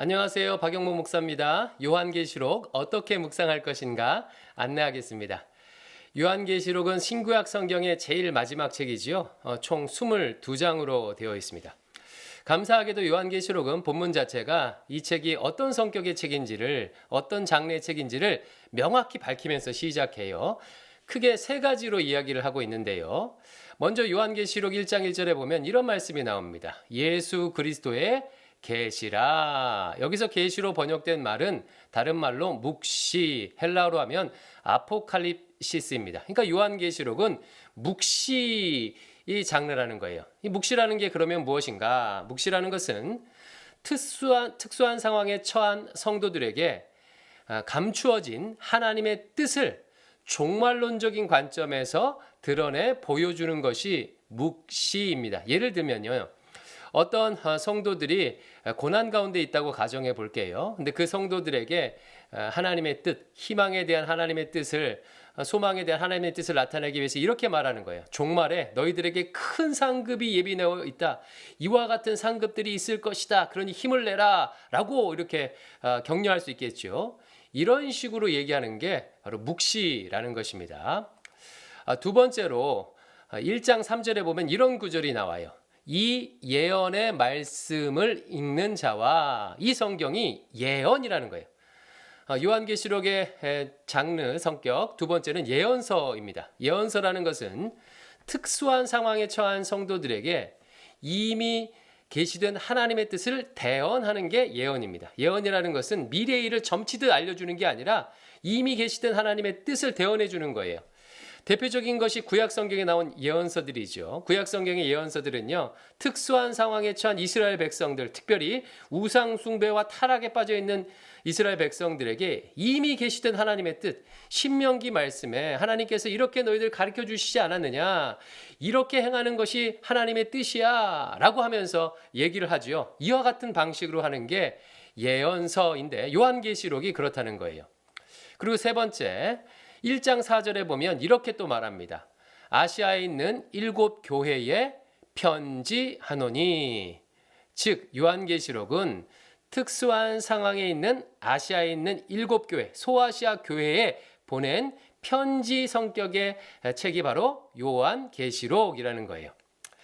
안녕하세요. 박영모 목사입니다. 요한계시록 어떻게 묵상할 것인가 안내하겠습니다. 요한계시록은 신구약 성경의 제일 마지막 책이지요. 어, 총 22장으로 되어 있습니다. 감사하게도 요한계시록은 본문 자체가 이 책이 어떤 성격의 책인지를 어떤 장르의 책인지를 명확히 밝히면서 시작해요. 크게 세 가지로 이야기를 하고 있는데요. 먼저 요한계시록 1장 1절에 보면 이런 말씀이 나옵니다. 예수 그리스도의 계시라. 여기서 계시로 번역된 말은 다른 말로 묵시, 헬라어로 하면 아포칼립시스입니다. 그러니까 요한계시록은 묵시 이 장르라는 거예요. 이 묵시라는 게 그러면 무엇인가? 묵시라는 것은 특수한 특수한 상황에 처한 성도들에게 아, 감추어진 하나님의 뜻을 종말론적인 관점에서 드러내 보여주는 것이 묵시입니다. 예를 들면요. 어떤 어, 성도들이 고난 가운데 있다고 가정해 볼게요. 근데 그 성도들에게 어, 하나님의 뜻, 희망에 대한 하나님의 뜻을 어, 소망에 대한 하나님의 뜻을 나타내기 위해서 이렇게 말하는 거예요. 종말에 너희들에게 큰 상급이 예비되어 있다. 이와 같은 상급들이 있을 것이다. 그러니 힘을 내라라고 이렇게 격려할 수 있겠죠. 이런 식으로 얘기하는 게 바로 묵시라는 것입니다. 아, 두 번째로 1장 3절에 보면 이런 구절이 나와요. 이 예언의 말씀을 읽는 자와 이 성경이 예언이라는 거예요. 어, 요한계시록의 장르 성격 두 번째는 예언서입니다. 예언서라는 것은 특수한 상황에 처한 성도들에게 이미 계시된 하나님의 뜻을 대언하는 게 예언입니다. 예언이라는 것은 미래의 일을 점치듯 알려주는 게 아니라 이미 계시된 하나님의 뜻을 대언해 주는 거예요. 대표적인 것이 구약 성경에 나온 예언서들이죠. 구약 성경의 예언서들은요. 특수한 상황에 처한 이스라엘 백성들, 특별히 우상 숭배와 타락에 빠져 있는 이스라엘 백성들에게 이미 계시된 하나님의 뜻, 신명기 말씀에 하나님께서 이렇게 너희들 가르쳐 주시지 않았느냐? 이렇게 행하는 것이 하나님의 뜻이야라고 하면서 얘기를 하지요. 이와 같은 방식으로 하는 게 예언서인데 요한계시록이 그렇다는 거예요. 그리고 세 번째, 1장 4절에 보면 이렇게 또 말합니다. 아시아에 있는 일곱 교회에 편지하노니 즉 요한계시록은 특수한 상황에 있는 아시아에 있는 일곱 교회 소아시아 교회에 보낸 편지 성격의 책이 바로 요한계시록이라는 거예요.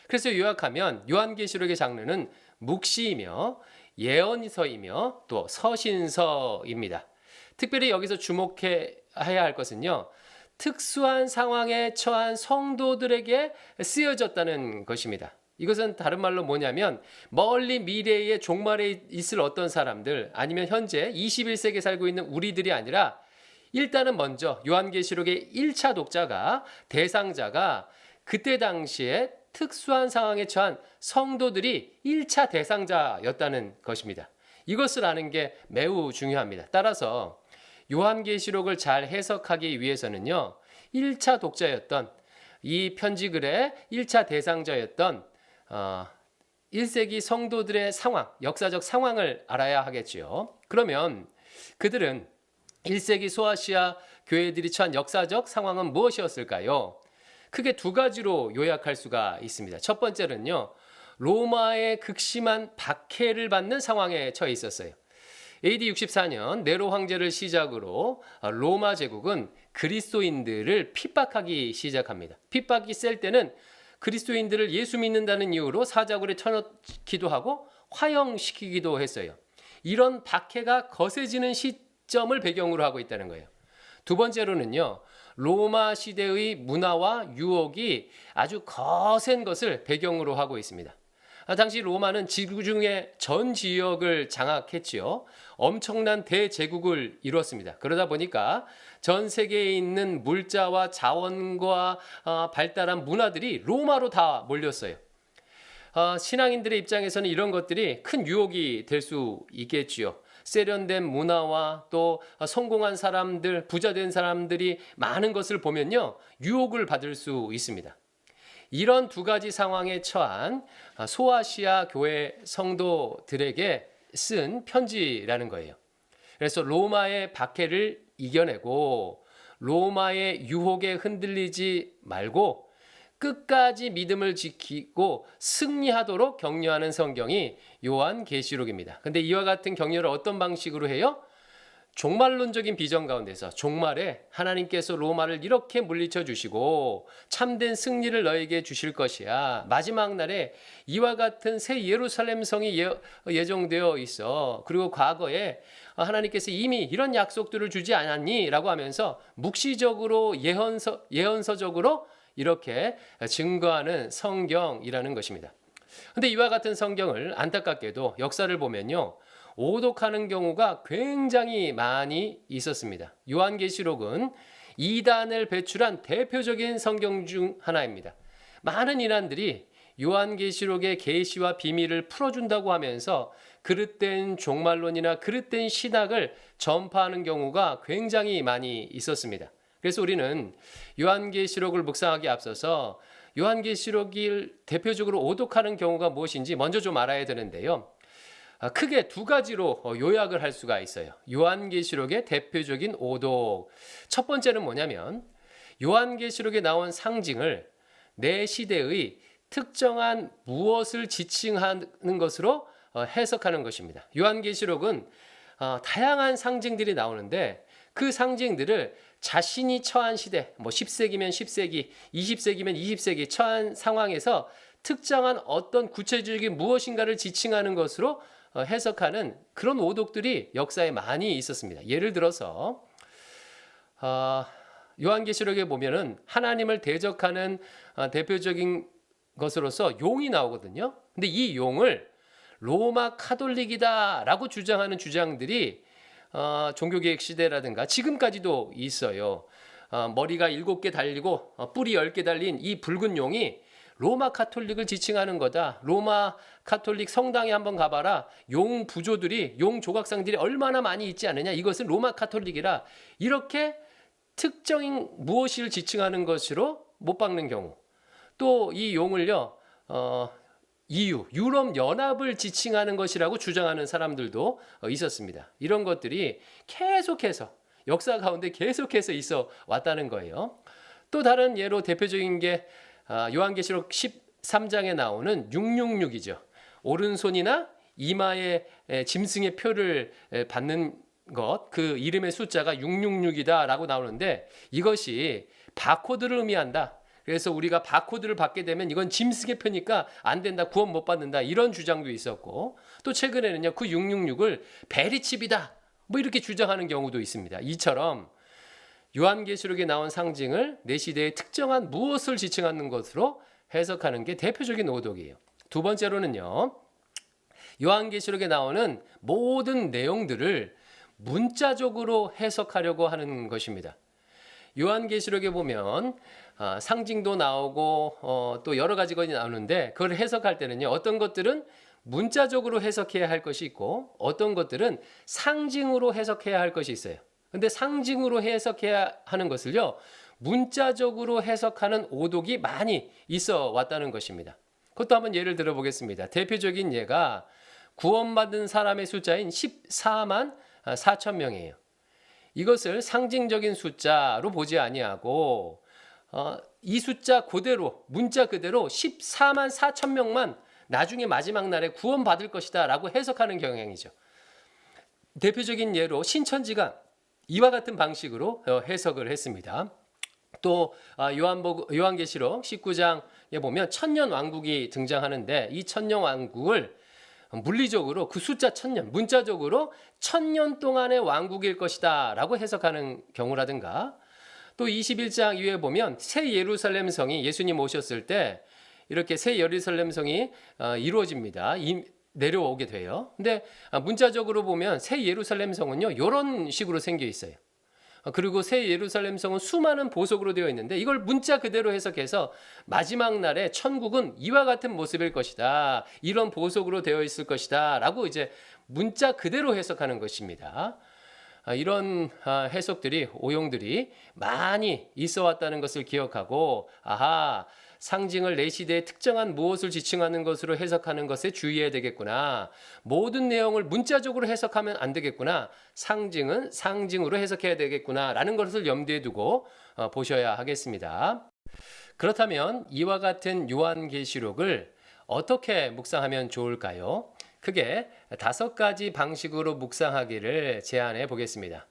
그래서 요약하면 요한계시록의 장르는 묵시이며 예언서이며 또 서신서입니다. 특별히 여기서 주목해 해야 할 것은요. 특수한 상황에 처한 성도들에게 쓰여졌다는 것입니다. 이것은 다른 말로 뭐냐면 멀리 미래의 종말에 있을 어떤 사람들 아니면 현재 21세기에 살고 있는 우리들이 아니라 일단은 먼저 요한계시록의 1차 독자가 대상자가 그때 당시에 특수한 상황에 처한 성도들이 1차 대상자였다는 것입니다. 이것을 아는 게 매우 중요합니다. 따라서 요한계시록을 잘 해석하기 위해서는요. 1차 독자였던 이 편지글의 1차 대상자였던 어, 1세기 성도들의 상황, 역사적 상황을 알아야 하겠지요. 그러면 그들은 1세기 소아시아 교회들이 처한 역사적 상황은 무엇이었을까요? 크게 두 가지로 요약할 수가 있습니다. 첫 번째는요. 로마의 극심한 박해를 받는 상황에 처해 있었어요. AD 64년 네로 황제를 시작으로 로마 제국은 그리스도인들을 핍박하기 시작합니다. 핍박이 셀 때는 그리스도인들을 예수 믿는다는 이유로 사자굴에 쳐넣기도 하고 화형시키기도 했어요. 이런 박해가 거세지는 시점을 배경으로 하고 있다는 거예요. 두 번째로는요. 로마 시대의 문화와 유혹이 아주 거센 것을 배경으로 하고 있습니다. 아, 당시 로마는 지구 중에 전 지역을 장악했지요. 엄청난 대제국을 이루었습니다. 그러다 보니까 전 세계에 있는 물자와 자원과 어, 발달한 문화들이 로마로 다 몰렸어요. 어, 신앙인들의 입장에서는 이런 것들이 큰 유혹이 될 수 있겠지요. 세련된 문화와 또 성공한 사람들, 부자된 사람들이 많은 것을 보면요. 유혹을 받을 수 있습니다. 이런 두 가지 상황에 처한 소아시아 교회 성도들에게 쓴 편지라는 거예요. 그래서 로마의 박해를 이겨내고 로마의 유혹에 흔들리지 말고 끝까지 믿음을 지키고 승리하도록 격려하는 성경이 요한 계시록입니다. 근데 이와 같은 격려를 어떤 방식으로 해요? 종말론적인 비전 가운데서 종말에 하나님께서 로마를 이렇게 물리쳐 주시고 참된 승리를 너에게 주실 것이야. 마지막 날에 이와 같은 새 예루살렘 성이 예, 예정되어 있어. 그리고 과거에 하나님께서 이미 이런 약속들을 주지 않았니? 라고 하면서 묵시적으로 예언서, 예언서적으로 이렇게 증거하는 성경이라는 것입니다. 근데 이와 같은 성경을 안타깝게도 역사를 보면요. 오독하는 경우가 굉장히 많이 있었습니다. 요한계시록은 이단을 배출한 대표적인 성경 중 하나입니다. 많은 이단들이 요한계시록의 계시와 비밀을 풀어준다고 하면서 그릇된 종말론이나 그릇된 신학을 전파하는 경우가 굉장히 많이 있었습니다. 그래서 우리는 요한계시록을 묵상하기 앞서서 요한계시록을 대표적으로 오독하는 경우가 무엇인지 먼저 좀 알아야 되는데요. 아, 크게 두 가지로 어, 요약을 할 수가 있어요. 요한계시록의 대표적인 오독. 첫 번째는 뭐냐면 요한계시록에 나온 상징을 내 시대의 특정한 무엇을 지칭하는 것으로 어, 해석하는 것입니다. 요한계시록은 어, 다양한 상징들이 나오는데 그 상징들을 자신이 처한 시대, 뭐 10세기면 10세기, 20세기면 20세기 처한 상황에서 특정한 어떤 구체적인 무엇인가를 지칭하는 것으로 어, 해석하는 그런 오독들이 역사에 많이 있었습니다. 예를 들어서 어, 요한계시록에 보면은 하나님을 대적하는 어, 대표적인 것으로서 용이 나오거든요. 근데 이 용을 로마 카톨릭이다라고 주장하는 주장들이 어, 종교개혁 시대라든가 지금까지도 있어요. 어, 머리가 일곱 개 달리고 어, 뿔이 열 개 달린 이 붉은 용이 로마 카톨릭을 지칭하는 거다. 로마 카톨릭 성당에 한번 가봐라. 용 부조들이 용 조각상들이 얼마나 많이 있지 않느냐. 이것은 로마 카톨릭이라 이렇게 특정인 무엇을 지칭하는 것으로 못 박는 경우. 또 이 용을요. 어, EU, 유럽 연합을 지칭하는 것이라고 주장하는 사람들도 어, 있었습니다. 이런 것들이 계속해서 역사 가운데 계속해서 있어 왔다는 거예요. 또 다른 예로 대표적인 게 아, 요한계시록 13장에 나오는 666이죠. 오른손이나 이마에 짐승의 표를 받는 것, 그 이름의 숫자가 666이다라고 나오는데 이것이 바코드를 의미한다. 그래서 우리가 바코드를 받게 되면 이건 짐승의 표니까 안 된다, 구원 못 받는다 이런 주장도 있었고 또 최근에는요 그 666을 베리칩이다 뭐 이렇게 주장하는 경우도 있습니다. 이처럼 요한계시록에 나온 상징을 내 시대의 특정한 무엇을 지칭하는 것으로 해석하는 게 대표적인 오독이에요. 두 번째로는요. 요한계시록에 나오는 모든 내용들을 문자적으로 해석하려고 하는 것입니다. 요한계시록에 보면 아, 상징도 나오고 어, 또 여러 가지 것이 나오는데 그걸 해석할 때는요. 어떤 것들은 문자적으로 해석해야 할 것이 있고 어떤 것들은 상징으로 해석해야 할 것이 있어요. 근데 상징으로 해석해야 하는 것을요. 문자적으로 해석하는 오독이 많이 있어 왔다는 것입니다. 그것도 한번 예를 들어 보겠습니다. 대표적인 예가 구원받은 사람의 숫자인 14만 4천 명이에요. 이것을 상징적인 숫자로 보지 아니하고 어, 이 숫자 그대로 문자 그대로 14만 4천 명만 나중에 마지막 날에 구원받을 것이다라고 해석하는 경향이죠. 대표적인 예로 신천지가 이와 같은 방식으로 어, 해석을 했습니다. 또 아, 요한복 요한계시록 19장에 보면 천년 왕국이 등장하는데 이 천년 왕국을 물리적으로 그 숫자 천년, 문자적으로 천년 동안의 왕국일 것이다라고 해석하는 경우라든가 또 21장 이후에 보면 새 예루살렘 성이 예수님 오셨을 때 이렇게 새 예루살렘 성이 어, 이루어집니다. 내려오게 돼요. 근데 아, 문자적으로 보면 새 예루살렘 성은요, 이런 식으로 생겨 있어요. 어, 그리고 새 예루살렘 성은 수많은 보석으로 되어 있는데 이걸 문자 그대로 해석해서 마지막 날에 천국은 이와 같은 모습일 것이다. 이런 보석으로 되어 있을 것이다. 라고 이제 문자 그대로 해석하는 것입니다. 아, 이런 아, 해석들이, 오용들이 많이 있어 왔다는 것을 기억하고, 아하, 상징을 내 시대의 특정한 무엇을 지칭하는 것으로 해석하는 것에 주의해야 되겠구나. 모든 내용을 문자적으로 해석하면 안 되겠구나. 상징은 상징으로 해석해야 되겠구나. 라는 것을 염두에 두고 어, 보셔야 하겠습니다. 그렇다면 이와 같은 요한계시록을 어떻게 묵상하면 좋을까요? 크게 다섯 가지 방식으로 묵상하기를 제안해 보겠습니다.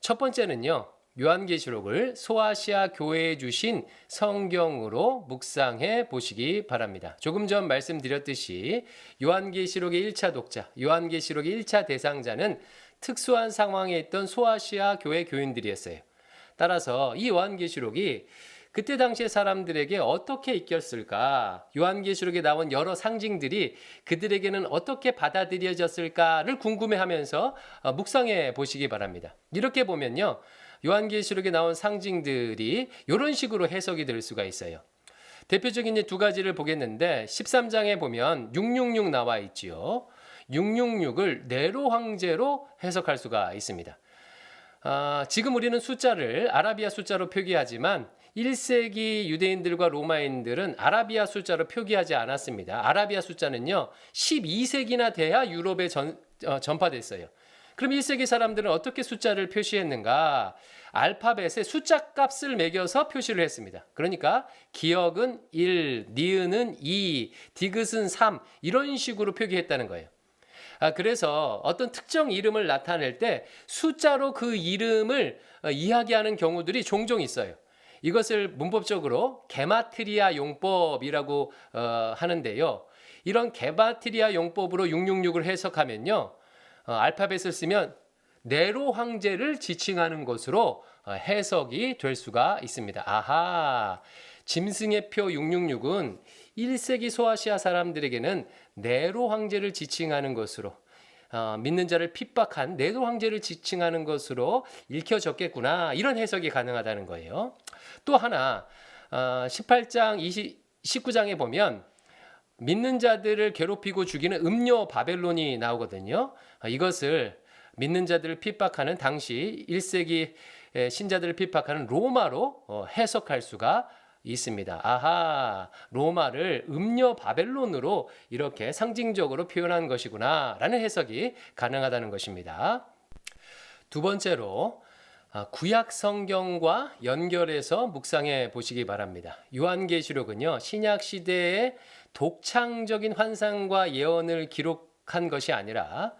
첫 번째는요. 요한계시록을 소아시아 교회에 주신 성경으로 묵상해 보시기 바랍니다. 조금 전 말씀드렸듯이 요한계시록의 1차 독자, 요한계시록의 1차 대상자는 특수한 상황에 있던 소아시아 교회 교인들이었어요. 따라서 이 요한계시록이 그때 당시의 사람들에게 어떻게 익혔을까? 요한계시록에 나온 여러 상징들이 그들에게는 어떻게 받아들여졌을까를 궁금해하면서 어, 묵상해 보시기 바랍니다. 이렇게 보면요. 요한계시록에 나온 상징들이 이런 식으로 해석이 될 수가 있어요. 대표적인 두 가지를 보겠는데 13장에 보면 666 나와 있지요. 666을 네로 황제로 해석할 수가 있습니다. 아, 지금 우리는 숫자를 아라비아 숫자로 표기하지만 1세기 유대인들과 로마인들은 아라비아 숫자로 표기하지 않았습니다. 아라비아 숫자는요, 12세기나 돼야 유럽에 전, 어, 전파됐어요. 그럼 1세기 사람들은 어떻게 숫자를 표시했는가? 알파벳에 숫자 값을 매겨서 표시를 했습니다. 그러니까 기억은 1, 니은은 2, 디귿은 3 이런 식으로 표기했다는 거예요. 아, 그래서 어떤 특정 이름을 나타낼 때 숫자로 그 이름을 어, 이야기하는 경우들이 종종 있어요. 이것을 문법적으로 게마트리아 용법이라고 어, 하는데요. 이런 게마트리아 용법으로 666을 해석하면요. 어, 알파벳을 쓰면 네로 황제를 지칭하는 것으로 어, 해석이 될 수가 있습니다. 아하. 짐승의 표 666은 1세기 소아시아 사람들에게는 네로 황제를 지칭하는 것으로 어, 믿는 자를 핍박한 네로 황제를 지칭하는 것으로 읽혀졌겠구나 이런 해석이 가능하다는 거예요. 또 하나 어, 18장 20, 19장에 보면 믿는 자들을 괴롭히고 죽이는 음료 바벨론이 나오거든요. 어, 이것을 믿는 자들을 핍박하는 당시 1세기 신자들을 핍박하는 로마로 어, 해석할 수가 있습니다. 아하, 로마를 음녀 바벨론으로 이렇게 상징적으로 표현한 것이구나 라는 해석이 가능하다는 것입니다. 두 번째로 아, 구약 성경과 연결해서 묵상해 보시기 바랍니다. 요한계시록은요, 신약 시대의 독창적인 환상과 예언을 기록한 것이 아니라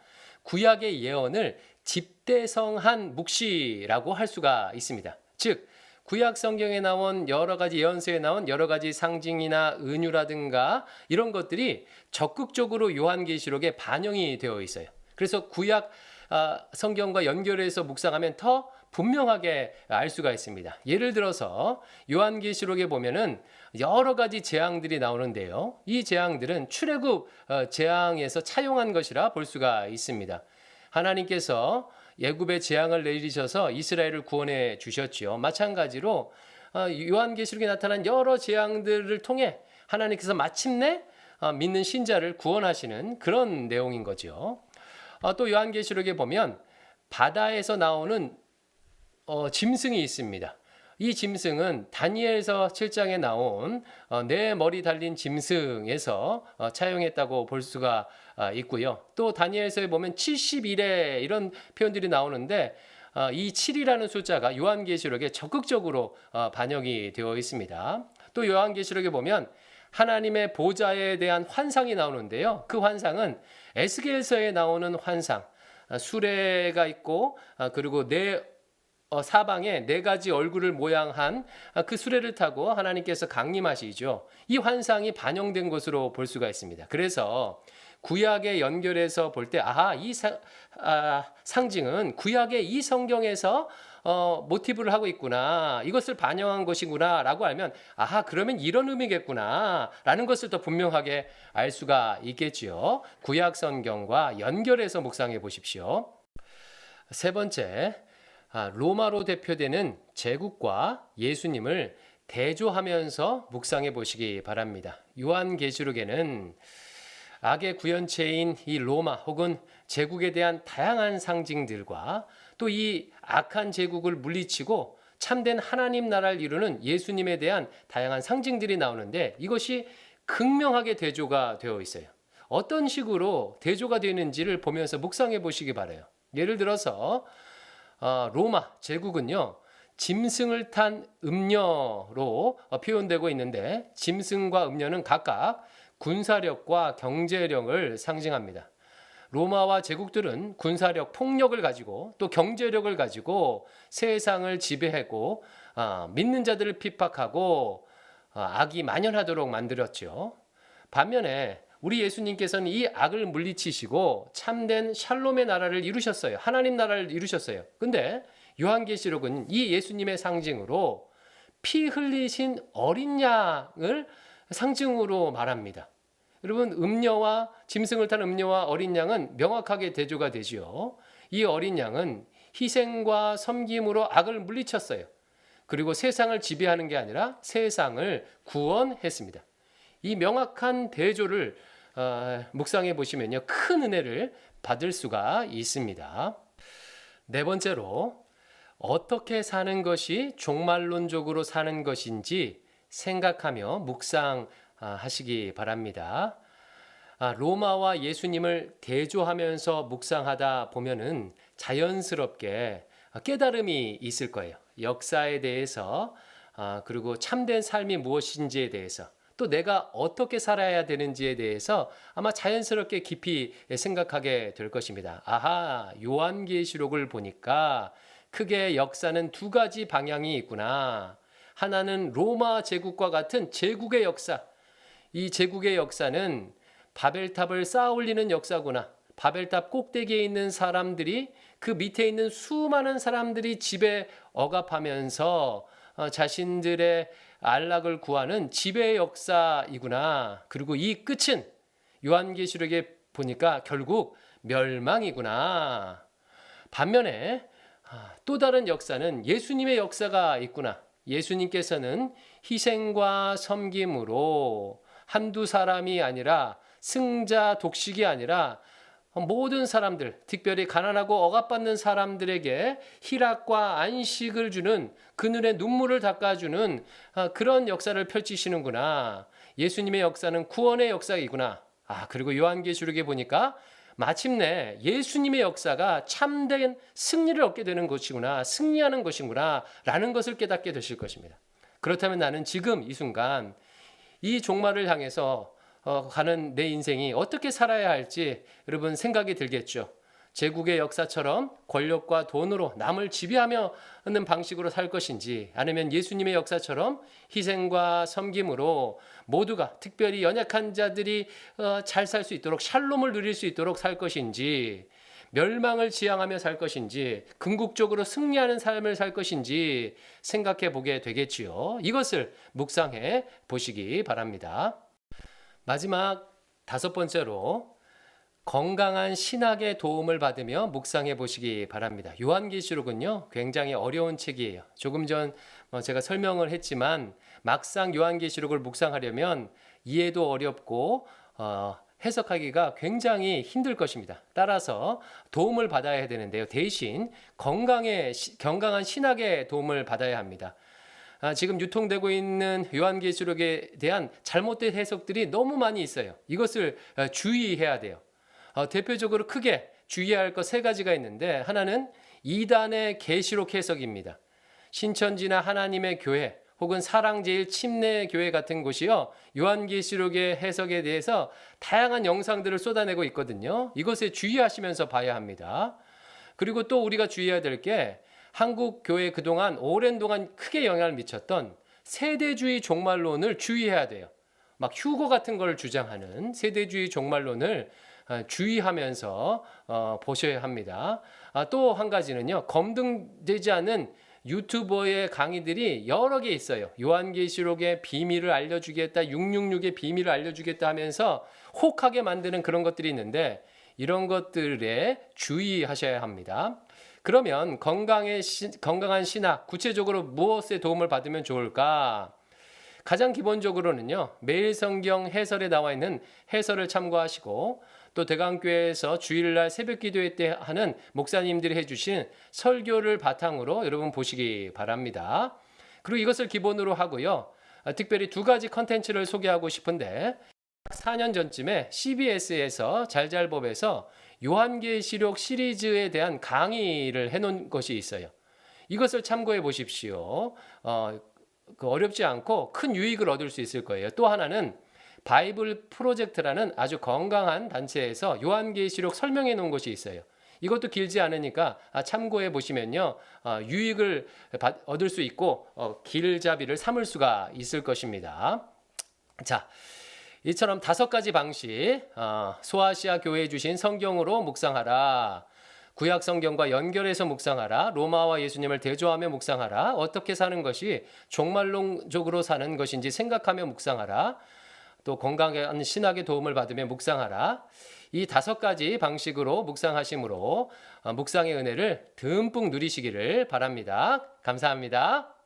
구약의 예언을 집대성한 묵시라고 할 수가 있습니다. 즉, 구약 성경에 나온 여러 가지 예언서에 나온 여러 가지 상징이나 은유라든가 이런 것들이 적극적으로 요한계시록에 반영이 되어 있어요. 그래서 구약 아, 성경과 연결해서 묵상하면 더 분명하게 알 수가 있습니다. 예를 들어서 요한계시록에 보면은 여러 가지 재앙들이 나오는데요. 이 재앙들은 출애굽 어, 재앙에서 차용한 것이라 볼 수가 있습니다. 하나님께서 예굽의 재앙을 내리셔서 이스라엘을 구원해 주셨지요. 마찬가지로 어, 요한계시록에 나타난 여러 재앙들을 통해 하나님께서 마침내 어, 믿는 신자를 구원하시는 그런 내용인 거죠. 또 요한계시록에 보면 바다에서 나오는 어, 짐승이 있습니다. 이 짐승은 다니엘서 7장에 나온 어, 내 머리 달린 짐승에서 어, 차용했다고 볼 수가 어, 있고요. 또 다니엘서에 보면 71회 이런 표현들이 나오는데 어, 이 7이라는 숫자가 요한계시록에 적극적으로 어, 반영이 되어 있습니다. 또 요한계시록에 보면 하나님의 보좌에 대한 환상이 나오는데요. 그 환상은 에스겔서에 나오는 환상, 아, 수레가 있고 아, 그리고 네 어, 사방에 네 가지 얼굴을 모양한 아, 그 수레를 타고 하나님께서 강림하시죠. 이 환상이 반영된 것으로 볼 수가 있습니다. 그래서 구약에 연결해서 볼 때 아하 이 사, 아, 상징은 구약의 이 성경에서 어, 모티브를 하고 있구나 이것을 반영한 것이구나라고 알면 아하 그러면 이런 의미겠구나라는 것을 더 분명하게 알 수가 있겠지요. 구약 성경과 연결해서 묵상해 보십시오. 세 번째 아, 로마로 대표되는 제국과 예수님을 대조하면서 묵상해 보시기 바랍니다. 요한계시록에는 악의 구현체인 이 로마 혹은 제국에 대한 다양한 상징들과 또 이 악한 제국을 물리치고 참된 하나님 나라를 이루는 예수님에 대한 다양한 상징들이 나오는데 이것이 극명하게 대조가 되어 있어요. 어떤 식으로 대조가 되는지를 보면서 묵상해 보시기 바래요. 예를 들어서 어, 로마 제국은요 짐승을 탄 음녀로 어, 표현되고 있는데 짐승과 음녀는 각각 군사력과 경제력을 상징합니다. 로마와 제국들은 군사력, 폭력을 가지고 또 경제력을 가지고 세상을 지배하고 아, 믿는 자들을 핍박하고 아, 악이 만연하도록 만들었죠. 반면에 우리 예수님께서는 이 악을 물리치시고 참된 샬롬의 나라를 이루셨어요. 하나님 나라를 이루셨어요. 근데 요한계시록은 이 예수님의 상징으로 피 흘리신 어린 양을 상징으로 말합니다. 여러분 음녀와 짐승을 탄 음녀와 어린 양은 명확하게 대조가 되지요. 이 어린 양은 희생과 섬김으로 악을 물리쳤어요. 그리고 세상을 지배하는 게 아니라 세상을 구원했습니다. 이 명확한 대조를 어, 묵상해 보시면요 큰 은혜를 받을 수가 있습니다. 네 번째로 어떻게 사는 것이 종말론적으로 사는 것인지 생각하며 묵상하시기 바랍니다. 아, 로마와 예수님을 대조하면서 묵상하다 보면은 자연스럽게 깨달음이 있을 거예요. 역사에 대해서 아, 그리고 참된 삶이 무엇인지에 대해서 또 내가 어떻게 살아야 되는지에 대해서 아마 자연스럽게 깊이 생각하게 될 것입니다. 아하, 요한계시록을 보니까 크게 역사는 두 가지 방향이 있구나. 하나는 로마 제국과 같은 제국의 역사. 이 제국의 역사는 바벨탑을 쌓아 올리는 역사구나. 바벨탑 꼭대기에 있는 사람들이 그 밑에 있는 수많은 사람들이 집에 억압하면서 어, 자신들의 안락을 구하는 지배 역사이구나. 그리고 이 끝은 요한계시록에 보니까 결국 멸망이구나. 반면에 아, 또 다른 역사는 예수님의 역사가 있구나. 예수님께서는 희생과 섬김으로 한두 사람이 아니라 승자 독식이 아니라 모든 사람들, 특별히 가난하고 억압받는 사람들에게 희락과 안식을 주는 그늘의 눈물을 닦아주는 아, 그런 역사를 펼치시는구나. 예수님의 역사는 구원의 역사이구나. 아, 그리고 요한계시록에 보니까 마침내 예수님의 역사가 참된 승리를 얻게 되는 것이구나. 승리하는 것이구나. 라는 것을 깨닫게 되실 것입니다. 그렇다면 나는 지금 이 순간 이 종말을 향해서 어, 가는 내 인생이 어떻게 살아야 할지 여러분 생각이 들겠죠. 제국의 역사처럼 권력과 돈으로 남을 지배하며 하는 방식으로 살 것인지 아니면 예수님의 역사처럼 희생과 섬김으로 모두가 특별히 연약한 자들이 어, 잘살 수 있도록 샬롬을 누릴 수 있도록 살 것인지 멸망을 지향하며 살 것인지 궁극적으로 승리하는 삶을 살 것인지 생각해 보게 되겠지요. 이것을 묵상해 보시기 바랍니다. 마지막 다섯 번째로 건강한 신학의 도움을 받으며 묵상해 보시기 바랍니다. 요한계시록은요, 굉장히 어려운 책이에요. 조금 전 어, 제가 설명을 했지만 막상 요한계시록을 묵상하려면 이해도 어렵고 어, 해석하기가 굉장히 힘들 것입니다. 따라서 도움을 받아야 되는데요. 대신 건강의 건강한 신학의 도움을 받아야 합니다. 아, 지금 유통되고 있는 요한계시록에 대한 잘못된 해석들이 너무 많이 있어요. 이것을 어, 주의해야 돼요. 어, 대표적으로 크게 주의해야 할 것 세 가지가 있는데 하나는 이단의 계시록 해석입니다. 신천지나 하나님의 교회 혹은 사랑제일 침례교회 같은 곳이요. 요한계시록의 해석에 대해서 다양한 영상들을 쏟아내고 있거든요. 이것에 주의하시면서 봐야 합니다. 그리고 또 우리가 주의해야 될 게 한국 교회 그동안 오랜 동안 크게 영향을 미쳤던 세대주의 종말론을 주의해야 돼요. 막 휴거 같은 걸 주장하는 세대주의 종말론을 어, 주의하면서 어, 보셔야 합니다. 아, 또 한 가지는요, 검증되지 않은 유튜버의 강의들이 여러 개 있어요. 요한계시록의 비밀을 알려주겠다, 666의 비밀을 알려주겠다 하면서 혹하게 만드는 그런 것들이 있는데 이런 것들에 주의하셔야 합니다. 그러면 건강의 시, 건강한 신학, 구체적으로 무엇에 도움을 받으면 좋을까? 가장 기본적으로는요, 매일 성경 해설에 나와 있는 해설을 참고하시고, 또 대강교회에서 주일날 새벽 기도회 때 하는 목사님들이 해 주신 설교를 바탕으로 여러분 보시기 바랍니다. 그리고 이것을 기본으로 하고요. 아, 특별히 두 가지 컨텐츠를 소개하고 싶은데 4년 전쯤에 CBS에서 잘잘법에서 요한계시록 시리즈에 대한 강의를 해놓은 것이 있어요. 이것을 참고해 보십시오. 어, 그 어렵지 않고 큰 유익을 얻을 수 있을 거예요. 또 하나는 바이블 프로젝트라는 아주 건강한 단체에서 요한계시록 설명해 놓은 곳이 있어요. 이것도 길지 않으니까 아, 참고해 보시면요 어, 유익을 받- 얻을 수 있고 어, 길잡이를 삼을 수가 있을 것입니다. 자, 이처럼 다섯 가지 방식 어, 소아시아 교회에 주신 성경으로 묵상하라. 구약 성경과 연결해서 묵상하라. 로마와 예수님을 대조하며 묵상하라. 어떻게 사는 것이 종말론적으로 사는 것인지 생각하며 묵상하라. 또 건강한 신학의 도움을 받으며 묵상하라. 이 다섯 가지 방식으로 묵상하심으로 어, 묵상의 은혜를 듬뿍 누리시기를 바랍니다. 감사합니다.